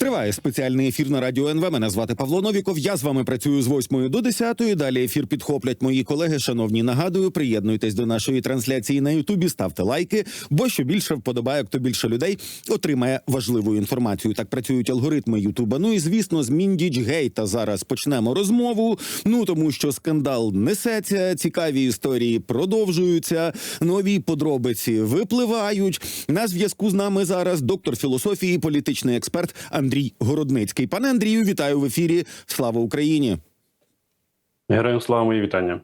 Триває спеціальний ефір на радіо НВ. Мене звати Павло Новіков. Я з вами працюю з 8 до 10. Далі ефір підхоплять мої колеги. Шановні, нагадую, приєднуйтесь до нашої трансляції на Ютубі, ставте лайки, бо що більше вподобає, то більше людей отримає важливу інформацію. Так працюють алгоритми Ютуба. Ну і звісно, з Міндіч Гейта зараз почнемо розмову. Ну тому що скандал несеться, цікаві історії продовжуються, нові подробиці випливають. На зв'язку з нами зараз доктор філософії, політичний експерт Андрій Городницький. Пане Андрію, вітаю в ефірі. Слава Україні! Героям слава мої вітання.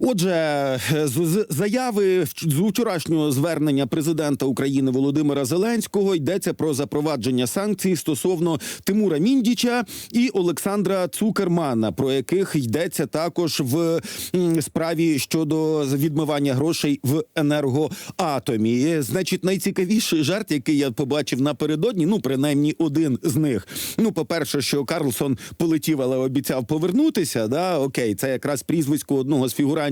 Отже, з заяви з вчорашнього звернення президента України Володимира Зеленського йдеться про запровадження санкцій стосовно Тимура Міндіча і Олександра Цукермана, про яких йдеться також в справі щодо відмивання грошей в енергоатомі. Значить, найцікавіший жарт, який я побачив напередодні, ну принаймні один з них. Ну, по перше, що Карлсон полетів, але обіцяв повернутися. Да, окей, це якраз прізвисько одного з фігурантів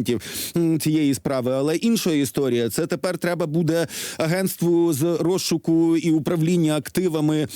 м, цієї справи. Але інша історія це тепер треба буде агентству з розшуку і управління активами.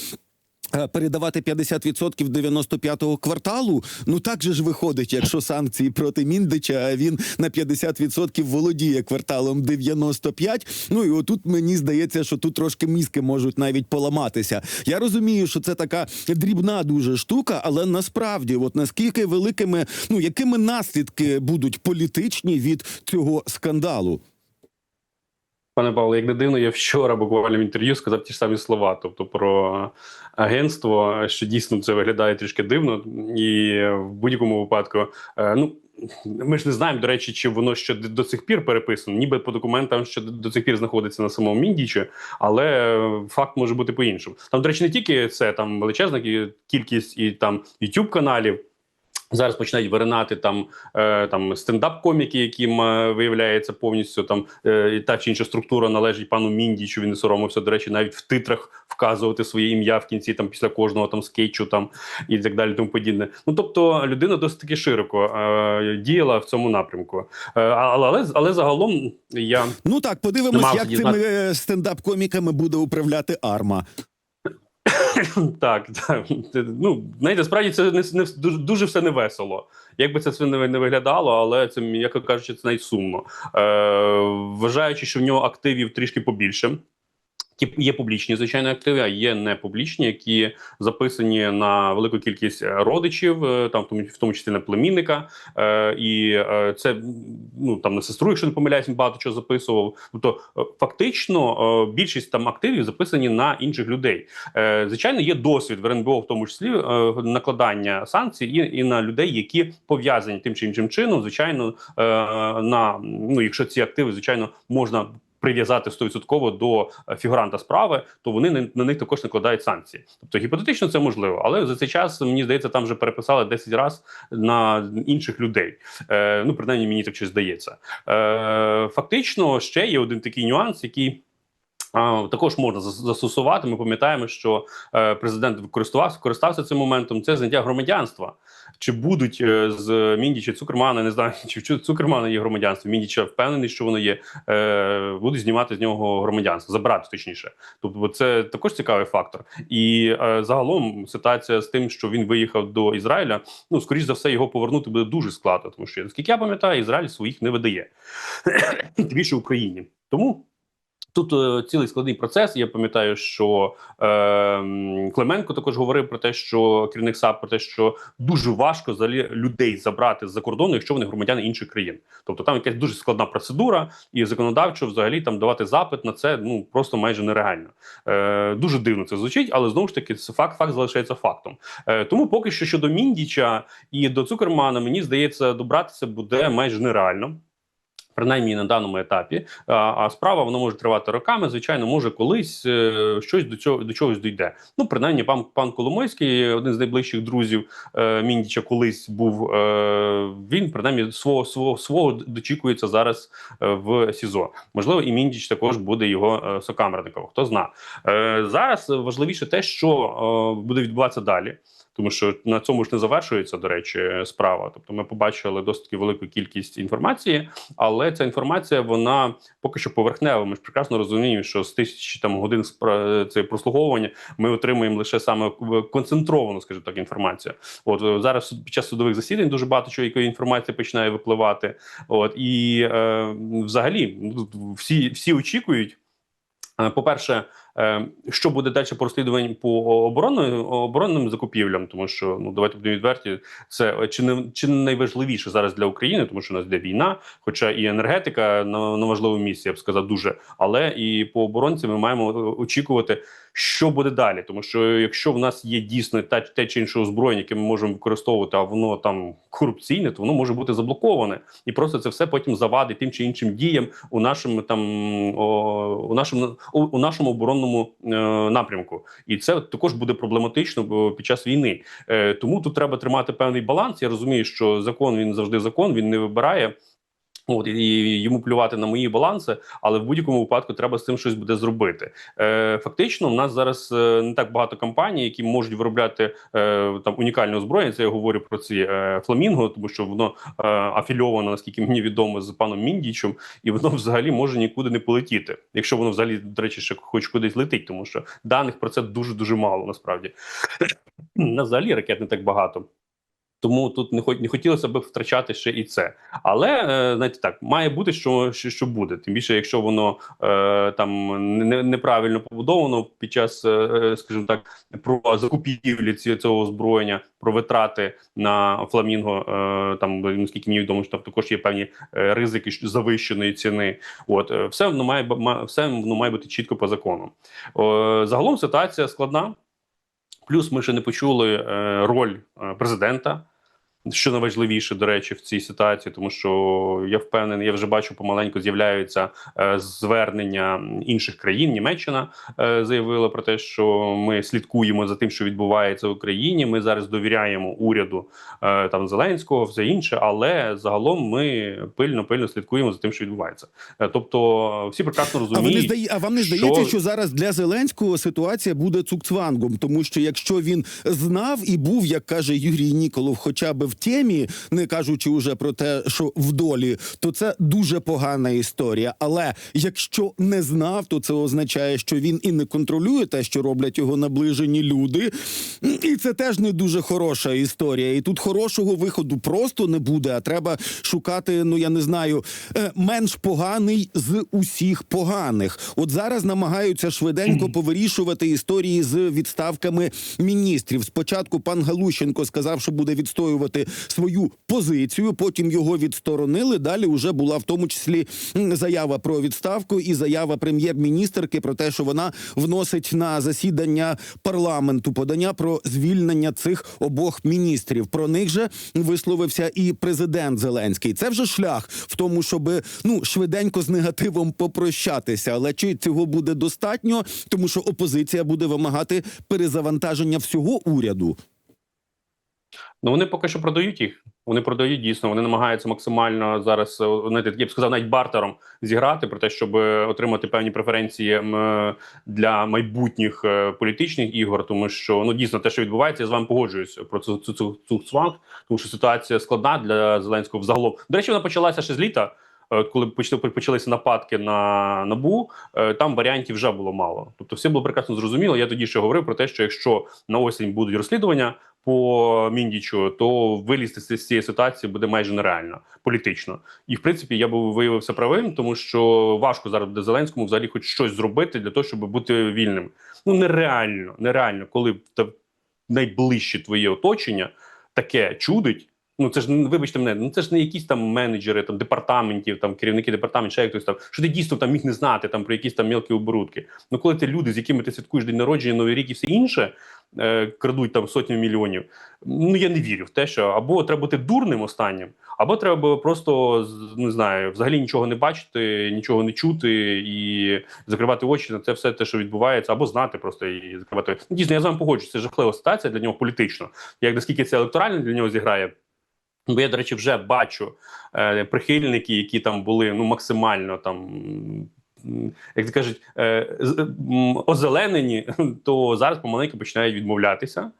Е, Передавати 50% 95-го кварталу. Ну так же ж виходить, якщо санкції проти Міндича, а він на 50% володіє кварталом 95. Ну і отут мені здається, що тут трошки мізки можуть навіть поламатися. Я розумію, що це така дрібна дуже штука, але насправді, от наскільки великими, ну якими наслідки будуть політичні від цього скандалу? Пане Павло, як не дивно, я вчора буквально в інтерв'ю сказав ті ж самі слова. Тобто про агентство, що дійсно це виглядає трішки дивно, і в будь-якому випадку, е, ну. Ми ж не знаємо, до речі, чи воно ще до цих пір переписано, ніби по документам, що до цих пір знаходиться на самому Міндічі, але факт може бути по-іншому. Там, до речі, не тільки це там величезна кількість і там youtube каналів. Зараз починають виринати там, е, там стендап-коміки, яким е, виявляється повністю там е, та чи інша структура належить пану Міндічу. Він не соромився. До речі, навіть в титрах вказувати своє ім'я в кінці, там після кожного там скетчу, там і так далі, тому подібне. Ну тобто людина досить таки широко е, діяла в цьому напрямку. Е, але, але але загалом я Ну так, подивимось, як дізнати- цими е, стендап-коміками буде управляти Арма. Так, так. Ну, знаєте, справді це не, не дуже, дуже все невесело. Як би це все не, не виглядало, але це, м'яко кажучи, це навіть сумно. Е, вважаючи, що в нього активів трішки побільше. Є публічні, звичайно, активи, а є не публічні, які записані на велику кількість е, родичів, е, там в тому, числі на племінника. Е, і це ну там на сестру, якщо не помиляюсь, багато чого записував. Тобто, фактично, більшість там активів записані на інших людей. Звичайно, є досвід в РНБО, в тому числі накладання санкцій і, і на людей, які пов'язані тим чи іншим чином. Звичайно, на ну, якщо ці активи, звичайно, можна. Прив'язати 100% до е, фігуранта справи, то вони на, них також накладають санкції. Тобто гіпотетично це можливо, але за цей час мені здається, там вже переписали 10 разів на інших людей. Е, ну принаймні мені так щось здається. Е, фактично, ще є один такий нюанс, який. Також можна зас- застосувати. Ми пам'ятаємо, що е, президент використовувався користався цим моментом. Це зняття громадянства. Чи будуть е, з Міндіча Цукермана, не знаю, чи в Цу- Цукермана є громадянство. Міндіча впевнений, що воно є. Е, будуть знімати з нього громадянство, забрати точніше. Тобто, це також цікавий фактор. І загалом ситуація з тим, що він виїхав до Ізраїля. Ну скоріш за все, його повернути буде дуже складно, тому що наскільки я пам'ятаю, Ізраїль своїх не видає більше Україні. Тому. Тут е, цілий складний процес. Я пам'ятаю, що е, Клименко також говорив про те, що керівник САП про те, що дуже важко взагалі людей забрати з-за кордону, якщо вони громадяни інших країн. Тобто там якась дуже складна процедура, і законодавчо взагалі там давати запит на це ну просто майже нереально. Е, дуже дивно це звучить, але знову ж таки це факт, факт залишається фактом. Е, тому поки що щодо Міндіча і до Цукермана, мені здається, добратися буде майже нереально. Принаймні на даному етапі, а, справа вона може тривати роками. Звичайно, може колись е, щось до цього до чогось дійде. Ну, принаймні, пан пан Коломойський, один з найближчих друзів е, Міндіча, колись був. Е, він принаймні свого свого свого дочікується зараз в СІЗО. Можливо, і Міндіч також буде його сокамерником. Хто зна зараз важливіше те, що буде відбуватися далі. Тому що на цьому ж не завершується, до речі, справа. Тобто, ми побачили досить велику кількість інформації, але ця інформація вона поки що поверхнева. Ми ж прекрасно розуміємо, що з тисячі там годин це прослуговування ми отримуємо лише саме концентровану, скажімо так, інформацію. От е, зараз під час судових засідань дуже багато чого якої інформації починає випливати. От і е, взагалі ну, всі, всі очікують. Е, По-перше, е, що буде далі по розслідуванню по оборонним, оборонним закупівлям, тому що ну давайте будемо відверті, це е, чи не чи не найважливіше зараз для України, тому що у нас йде війна, хоча і енергетика на, на важливому місці, я б сказав, дуже. Але і по оборонці ми маємо е, очікувати, що буде далі. Тому що якщо в нас є дійсно те, те чи інше озброєння, яке ми можемо використовувати, а воно там корупційне, то воно може бути заблоковане, і просто це все потім завадить тим чи іншим діям у нашому там о, у нашому у, у нашому оборонному е, напрямку. І це також буде проблематично під час війни. Е, тому тут треба тримати певний баланс. Я розумію, що закон він завжди закон, він не вибирає. От і йому плювати на мої баланси, але в будь-якому випадку треба з цим щось буде зробити. Е, фактично, в нас зараз е, не так багато компаній, які можуть виробляти е, там унікальне озброєння. Це я говорю про ці е, фламінго, тому що воно е, афільовано, наскільки мені відомо, з паном Міндічем, і воно взагалі може нікуди не полетіти, якщо воно взагалі, до речі, ще хоч кудись летить, тому що даних про це дуже дуже мало насправді. На взагалі ракет не так багато. Тому тут не хоч не хотілося б втрачати ще і це. Але е, знаєте, так має бути, що, що, що буде. Тим більше, якщо воно е, там не, неправильно побудовано під час, е, скажімо так, про закупівлі цього озброєння, про витрати на фламінго. Е, там наскільки мені відомо, що там також є певні е, ризики завищеної ціни. От е, все воно має все воно має бути чітко по закону. Е, загалом ситуація складна. Плюс ми ще не почули е, роль е, президента, що найважливіше, до речі, в цій ситуації, тому що я впевнений, я вже бачу помаленьку з'являються е, звернення інших країн. Німеччина е, заявила про те, що ми слідкуємо за тим, що відбувається в Україні. Ми зараз довіряємо уряду е, там Зеленського, все інше, але загалом ми пильно пильно слідкуємо за тим, що відбувається. Тобто, всі прекрасно А, ви не розуміють. здає, а вам не що- здається, що зараз для Зеленського ситуація буде цукцвангом? Тому що якщо він знав і був, як каже Юрій Ніколов, хоча б в темі, не кажучи уже про те, що в долі, то це дуже погана історія. Але якщо не знав, то це означає, що він і не контролює те, що роблять його наближені люди. І це теж не дуже хороша історія. І тут хорошого виходу просто не буде. А треба шукати, ну я не знаю, е, менш поганий з усіх поганих. От зараз намагаються швиденько повирішувати історії з відставками міністрів. Спочатку пан Галущенко сказав, що буде відстоювати свою позицію. Потім його відсторонили. Далі вже була в тому числі заява про відставку і заява прем'єр-міністерки про те, що вона вносить на засідання парламенту подання про звільнення цих обох міністрів. Про них же висловився і президент Зеленський. Це вже шлях в тому, щоб ну швиденько з негативом попрощатися. Але чи цього буде достатньо, тому що опозиція буде вимагати перезавантаження всього уряду. Ну вони поки що продають їх. Вони продають дійсно. Вони намагаються максимально зараз е, знаєте, я б сказав, навіть бартером зіграти про те, щоб е, отримати певні преференції е, для майбутніх політичних ігор. Тому що ну дійсно те, що відбувається, я з вами погоджуюсь про цю цю цю, цю сванг, тому що ситуація складна для Зеленського взагалом. До речі, вона почалася ще з літа. Коли почали почалися нападки на набу, там варіантів вже було мало. Тобто, все було прекрасно зрозуміло. Я тоді ще говорив про те, що якщо на осінь будуть розслідування по міндічу, то вилізти з цієї ситуації буде майже нереально політично. І в принципі я би виявився правим, тому що важко зараз буде Зеленському взагалі хоч щось зробити для того, щоб бути вільним. Ну нереально, нереально, коли найближче твоє оточення таке чудить. Ну це ж вибачте мене, ну це ж не якісь там менеджери там департаментів, там керівники департаментів, ще хтось там, що ти дійсно там міг не знати там про якісь там мілкі оборудки. Ну коли ти люди, з якими ти святкуєш день народження, новий рік і все інше, крадуть там сотні мільйонів. Ну я не вірю в те, що або треба бути дурним останнім, або треба просто не знаю, взагалі нічого не бачити, нічого не чути і закривати очі на це все те, що відбувається, або знати просто і закривати. Ну, Дійсно, я з вами погоджуюся, це жахлива ситуація для нього політично. Як наскільки це електорально для нього зіграє. Бо я, до речі, вже бачу е, прихильники, які там були ну максимально там. Як кажуть, е, з- озеленені, то зараз помаленьку починають відмовлятися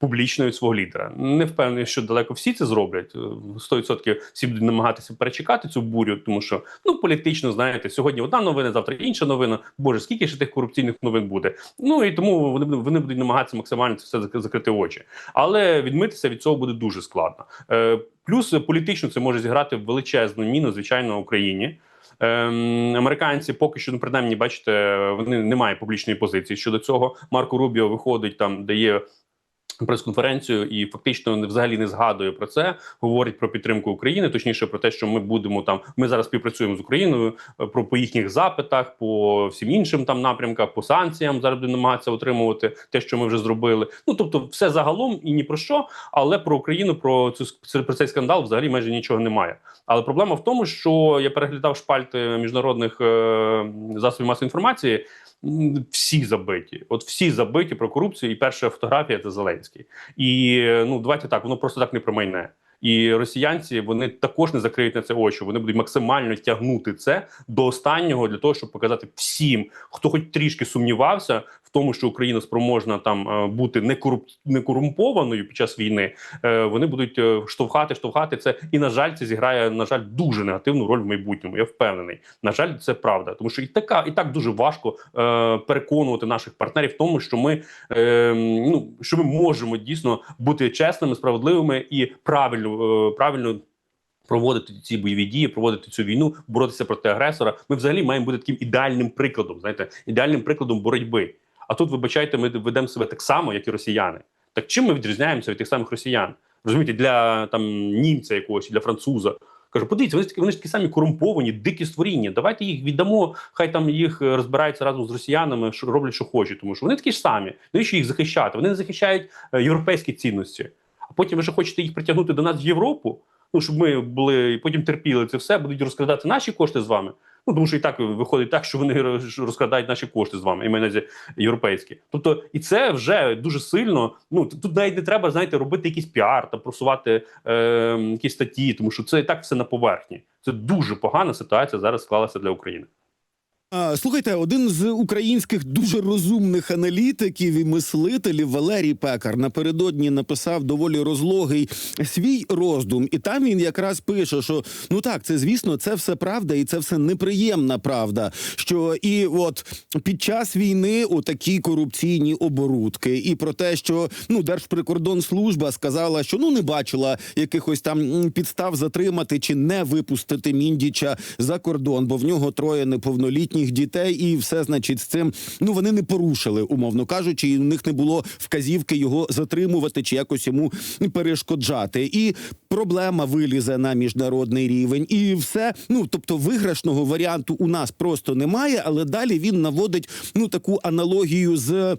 публічно від свого лідера. Не впевнений, що далеко всі це зроблять. Е, 100% всі будуть намагатися перечекати цю бурю, тому що ну політично знаєте, сьогодні одна новина, завтра інша новина. Боже, скільки ще тих корупційних новин буде? Ну і тому вони вони будуть намагатися максимально це все зак- закрити очі. Але відмитися від цього буде дуже складно. Е, плюс е, політично це може зіграти величезну міну, звичайно, Україні. Ем, американці поки що, ну, принаймні, бачите, вони не мають публічної позиції щодо цього. Марко Рубіо виходить там, дає прес-конференцію і фактично не- взагалі не згадує про це. Говорить про підтримку України, точніше про те, що ми будемо там. Ми зараз співпрацюємо з Україною е, про по їхніх запитах, по всім іншим там напрямках, по санкціям зараз будемо намагатися отримувати те, що ми вже зробили. Ну тобто, все загалом і ні про що, але про Україну, про цю про цей скандал взагалі майже нічого немає. Але проблема в тому, що я переглядав шпальти міжнародних е, засобів масової інформації. Всі забиті, от всі забиті про корупцію, і перша фотографія це Зеленський. І ну давайте так, воно просто так не промайне. І росіянці вони також не закриють на це очі. Вони будуть максимально тягнути це до останнього для того, щоб показати всім, хто хоч трішки сумнівався тому, що Україна спроможна там е, бути не коруп... під час війни. е, Вони будуть е, штовхати, штовхати це. І на жаль, це зіграє на жаль дуже негативну роль в майбутньому. Я впевнений. На жаль, це правда, тому що і така, і так дуже важко переконувати наших партнерів в тому, що ми ну що ми можемо дійсно бути чесними, справедливими і правильно, правильно. Проводити ці бойові дії, проводити цю війну, боротися проти агресора. Ми взагалі маємо бути таким ідеальним прикладом, знаєте, ідеальним прикладом боротьби. А тут, вибачайте, ми ведемо себе так само, як і росіяни. Так чим ми відрізняємося від тих самих росіян? Розумієте, для там німця якогось, для француза. Кажу, подивіться, вони ж такі, вони ж такі самі корумповані, дикі створіння. Давайте їх віддамо, хай там їх е, розбираються разом з росіянами, що роблять, що хочуть, тому що вони такі ж самі. Навіщо їх захищати? Вони не захищають е, європейські цінності. А потім ви ж хочете їх притягнути до нас в Європу. Ну щоб ми були і потім терпіли це все, будуть розкрадати наші кошти з вами. Ну тому що і так виходить так, що вони роз- розкрадають наші кошти з вами, і мене європейські. Тобто, і це вже дуже сильно. Ну тут навіть не треба знаєте, робити якийсь піар та просувати е, якісь статті, тому що це і так все на поверхні. Це дуже погана ситуація зараз склалася для України. Слухайте, один з українських дуже розумних аналітиків і мислителів Валерій Пекар напередодні написав доволі розлогий свій роздум, і там він якраз пише, що ну так, це звісно, це все правда, і це все неприємна правда. Що і от під час війни отакі корупційні оборудки, і про те, що ну Держприкордонслужба сказала, що ну не бачила якихось там підстав затримати чи не випустити міндіча за кордон, бо в нього троє неповнолітніх дітей, і все значить з цим ну вони не порушили, умовно кажучи, і у них не було вказівки його затримувати чи якось йому перешкоджати. І проблема вилізе на міжнародний рівень, і все. Ну тобто, виграшного варіанту у нас просто немає, але далі він наводить ну таку аналогію з.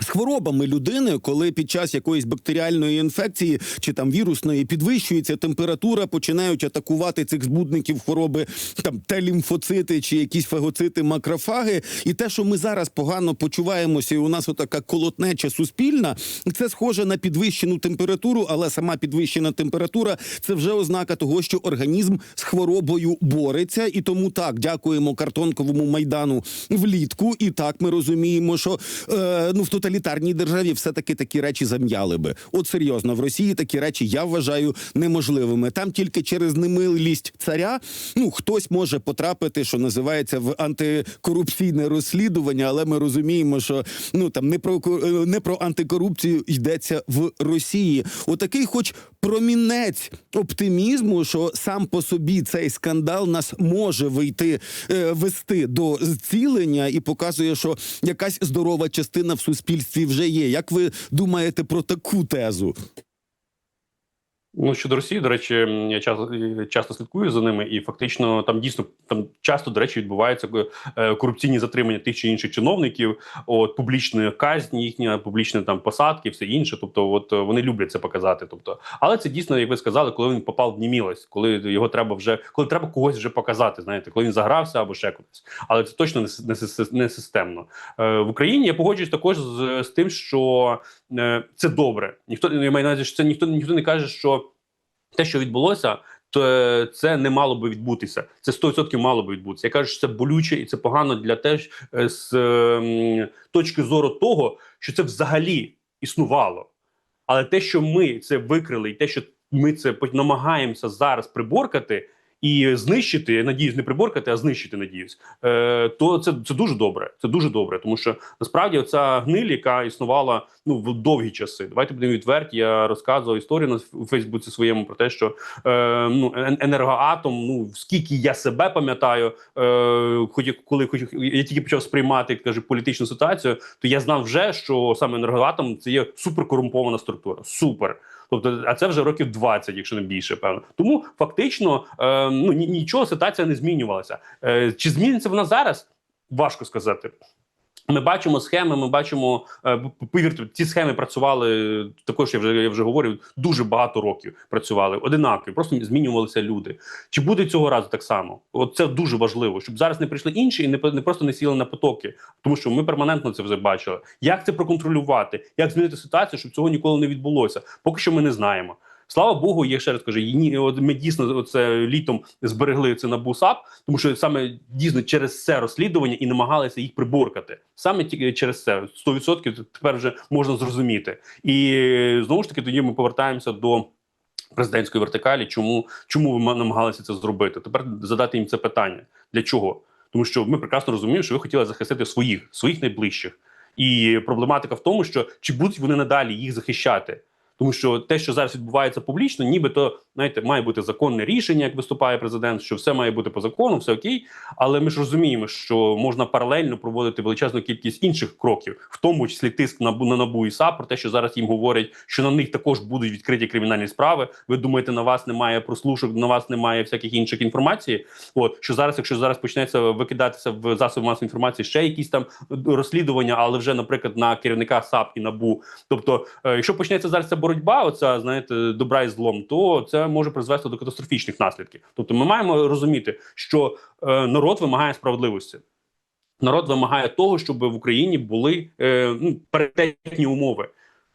З хворобами людини, коли під час якоїсь бактеріальної інфекції чи там вірусної підвищується температура, починають атакувати цих збудників хвороби там те лімфоцити чи якісь фагоцити, макрофаги. І те, що ми зараз погано почуваємося, і у нас отака колотнеча суспільна, це схоже на підвищену температуру, але сама підвищена температура це вже ознака того, що організм з хворобою бореться. І тому так дякуємо картонковому майдану влітку. І так ми розуміємо, що е, ну в тоталітарній державі все таки такі речі зам'яли би. От серйозно, в Росії такі речі я вважаю неможливими. Там тільки через немилість царя ну хтось може потрапити, що називається в антикорупційне розслідування, але ми розуміємо, що ну там не про е, не про антикорупцію йдеться в Росії. Отакий, хоч промінець оптимізму, що сам по собі цей скандал нас може вийти е, вести до зцілення і показує, що якась здорова частина в суспільстві вже є. Як ви думаєте про таку тезу? Ну щодо Росії, до речі, я часто часто слідкую за ними, і фактично там дійсно там часто до речі відбуваються е, корупційні затримання тих чи інших чиновників, от публічної казнь, їхня публічні там посадки, все інше. Тобто, от е, вони люблять це показати. Тобто, але це дійсно, як ви сказали, коли він попав в німілость, коли його треба вже коли треба когось вже показати. Знаєте, коли він загрався або ще кудись. Але це точно не, не, не системно е, в Україні. Я погоджуюсь також з, з тим, що е, це добре. Ніхто я маю на увазі, що це ніхто ніхто не каже, що те, що відбулося, то е, це не мало би відбутися. Це 100% мало би відбутися. Я кажу, що це болюче і це погано для теж е, з ем, точки зору того, що це взагалі існувало. Але те, що ми це викрили, і те, що ми це намагаємося зараз приборкати і знищити, я надіюсь, не приборкати, а знищити, надіюсь, е, то це, це дуже добре. Це дуже добре, тому що насправді ця гниль, яка існувала ну в довгі часи. Давайте будемо відверті. Я розказував історію на Фейсбуці своєму про те, що е, ну енергоатом, ну скільки я себе пам'ятаю, е, хоч коли хоч я тільки почав сприймати як каже політичну ситуацію, то я знав вже, що саме енергоатом це є суперкорумпована структура. Супер. Тобто, а це вже років 20, якщо не більше, певно. Тому фактично е, ну нічого ситуація не змінювалася. Е, чи зміниться вона зараз? Важко сказати. Ми бачимо схеми. Ми бачимо е, повірте, ці схеми працювали також. Я вже я вже говорив, дуже багато років працювали одинакові, просто змінювалися люди. Чи буде цього разу так само? От це дуже важливо, щоб зараз не прийшли інші і не не просто не сіли на потоки, тому що ми перманентно це вже бачили. Як це проконтролювати? Як змінити ситуацію, щоб цього ніколи не відбулося? Поки що ми не знаємо. Слава Богу, я ще раз кажу, ми дійсно це літом зберегли це на БУСАП, тому що саме дійсно через це розслідування і намагалися їх приборкати. Саме тільки через це 100% тепер вже можна зрозуміти. І е, знову ж таки, тоді ми повертаємося до. Президентської вертикалі, чому чому ви намагалися це зробити? Тепер задати їм це питання для чого? Тому що ми прекрасно розуміємо, що ви хотіли захистити своїх, своїх найближчих, і проблематика в тому, що чи будуть вони надалі їх захищати, тому що те, що зараз відбувається публічно, нібито знаєте, має бути законне рішення, як виступає президент, що все має бути по закону, все окей. Але ми ж розуміємо, що можна паралельно проводити величезну кількість інших кроків, в тому числі тиск на на набу і САП, про те, що зараз їм говорять, що на них також будуть відкриті кримінальні справи. Ви думаєте, на вас немає прослушок, на вас немає всяких інших інформації. От що зараз, якщо зараз почнеться викидатися в засоби масової інформації ще якісь там розслідування, але вже, наприклад, на керівника САП і НАБУ. Тобто, е, якщо почнеться зараз ця боротьба, оця знаєте, добра і злом, то це може призвести до катастрофічних наслідків. Тобто, ми маємо розуміти, що е, народ вимагає справедливості. Народ вимагає того, щоб в Україні були е, ну, паритетні умови,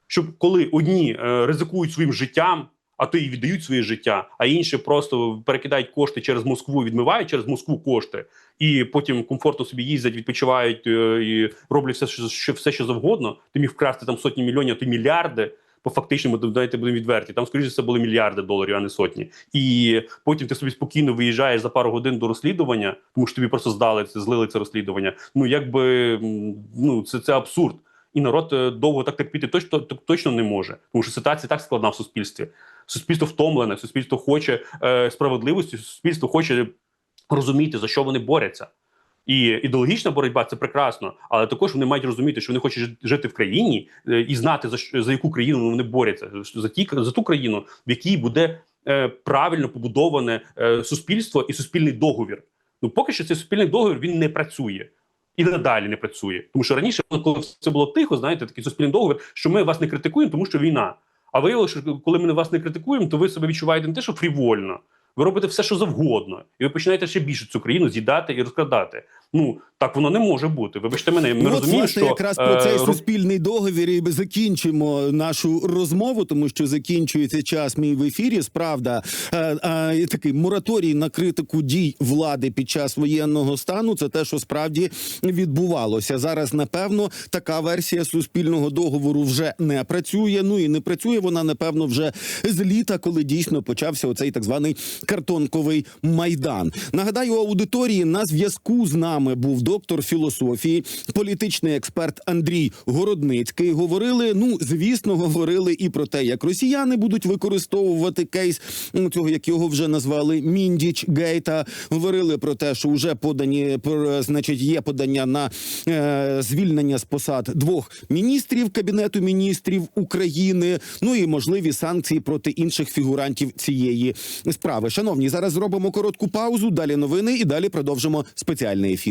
щоб коли одні е, ризикують своїм життям, а то і віддають своє життя, а інші просто перекидають кошти через Москву, відмивають через Москву кошти, і потім комфортно собі їздять, відпочивають е, і роблять все, що, все, що завгодно. Ти міг вкрасти там сотні мільйонів, а то мільярди. По фактичному давайте будемо відверті. Там скоріше це були мільярди доларів, а не сотні. І потім ти собі спокійно виїжджаєш за пару годин до розслідування, тому що тобі просто здали це, злили це розслідування. Ну якби ну це, це абсурд. І народ е, довго так терпіти точно точно не може, тому що ситуація так складна в суспільстві. Суспільство втомлене, суспільство хоче е, справедливості, суспільство хоче розуміти за що вони борються. І ідеологічна боротьба це прекрасно, але також вони мають розуміти, що вони хочуть жити в країні е, і знати за за яку країну вони борються, за ті за ту країну, в якій буде е, правильно побудоване е, суспільство і суспільний договір. Ну поки що цей суспільний договір він не працює. І надалі не працює, тому що раніше, коли все було тихо, знаєте, такий суспільний договір, що ми вас не критикуємо, тому що війна. А виявилося, що коли ми вас не критикуємо, то ви себе відчуваєте не те, що фрівольно, ви робите все, що завгодно, і ви починаєте ще більше цю країну з'їдати і розкрадати. Ну так воно не може бути. Вибачте мене, ми Ну, розуміємо, що якраз про цей е, роб- суспільний договір і закінчимо нашу розмову, тому що закінчується час мій в ефірі. Справда, е, е, такий мораторій на критику дій влади під час воєнного стану. Це те, що справді відбувалося. Зараз, напевно, така версія суспільного договору вже не працює. Ну і не працює вона, напевно, вже з літа, коли дійсно почався оцей так званий картонковий майдан. Нагадаю, аудиторії на зв'язку з нами був доктор філософії, політичний експерт Андрій Городницький. Говорили, ну звісно, говорили і про те, як росіяни будуть використовувати кейс ну, цього, як його вже назвали Міндіч Гейта. Говорили про те, що вже подані значить, є подання на е, звільнення з посад двох міністрів кабінету міністрів України. Ну і можливі санкції проти інших фігурантів цієї справи. Шановні, зараз зробимо коротку паузу. Далі новини і далі продовжимо спеціальний ефір.